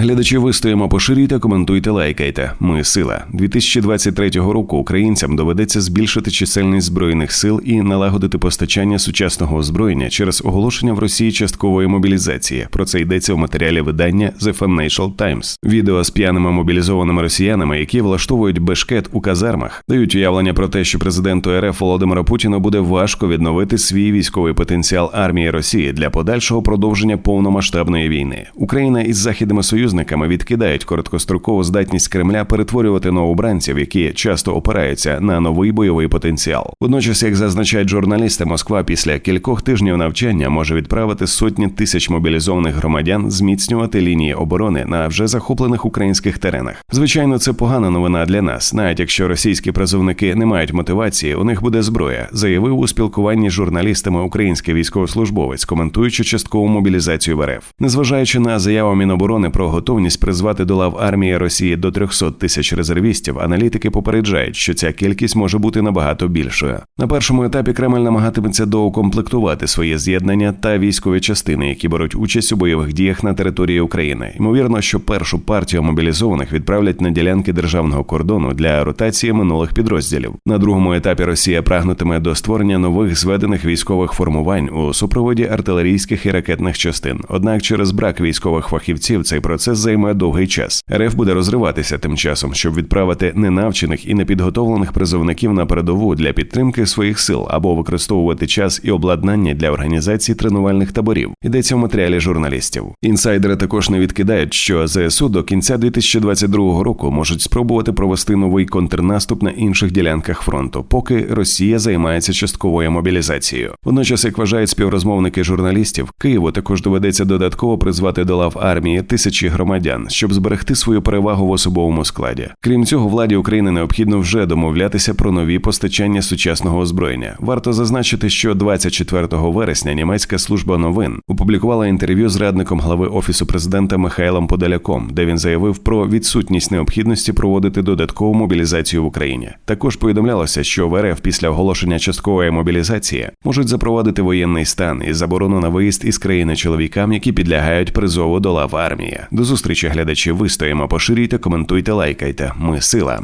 Глядачі вистоїмо, поширюйте, коментуйте, лайкайте. Ми сила 2023 року. Українцям доведеться збільшити чисельність збройних сил і налагодити постачання сучасного озброєння через оголошення в Росії часткової мобілізації. Про це йдеться в матеріалі видання The Financial Times. Відео з п'яними мобілізованими росіянами, які влаштовують бешкет у казармах, дають уявлення про те, що президенту РФ Володимира Путіна буде важко відновити свій військовий потенціал армії Росії для подальшого продовження повномасштабної війни. Україна із західними союзниками відкидають короткострокову здатність Кремля перетворювати новобранців, які часто опираються на новий бойовий потенціал. Водночас, як зазначають журналісти, Москва після кількох тижнів навчання може відправити сотні тисяч мобілізованих громадян зміцнювати лінії оборони на вже захоплених українських теренах. Звичайно, це погана новина для нас, навіть якщо російські призовники не мають мотивації, у них буде зброя, заявив у спілкуванні з журналістами український військовослужбовець, коментуючи часткову мобілізацію в РФ. Незважаючи на заяву Міноборони про готовність призвати до лав армії Росії до 300 тисяч резервістів, аналітики попереджають, що ця кількість може бути набагато більшою. На першому етапі Кремль намагатиметься доукомплектувати свої з'єднання та військові частини, які беруть участь у бойових діях на території України. Ймовірно, що першу партію мобілізованих відправлять на ділянки державного кордону для ротації минулих підрозділів. На другому етапі Росія прагнутиме до створення нових зведених військових формувань у супроводі артилерійських і ракетних частин. Однак, через брак військових фахівців цей процес займе довгий час. РФ буде розриватися тим часом, щоб відправити ненавчених і непідготовлених призовників на передову для підтримки своїх сил або використовувати час і обладнання для організації тренувальних таборів. Йдеться в матеріалі журналістів. Інсайдери також не відкидають, що ЗСУ до кінця 2022 року можуть спробувати провести новий контрнаступ на інших ділянках фронту, поки Росія займається частковою мобілізацією. Водночас, як вважають співрозмовники журналістів, Києву також доведеться додатково призвати до лав армії тисячі громадян, щоб зберегти свою перевагу в особовому складі. Крім цього, владі України необхідно вже домовлятися про нові постачання сучасного озброєння. Варто зазначити, що 24 вересня німецька служба новин опублікувала інтерв'ю з радником глави офісу президента Михайлом Подоляком, де він заявив про відсутність необхідності проводити додаткову мобілізацію в Україні. Також повідомлялося, що в РФ після оголошення часткової мобілізації можуть запровадити воєнний стан і заборону на виїзд із країни чоловікам, які підлягають призову до лав армії. До зустрічі глядачі вистоїмо, поширюйте, коментуйте, лайкайте. Ми сила.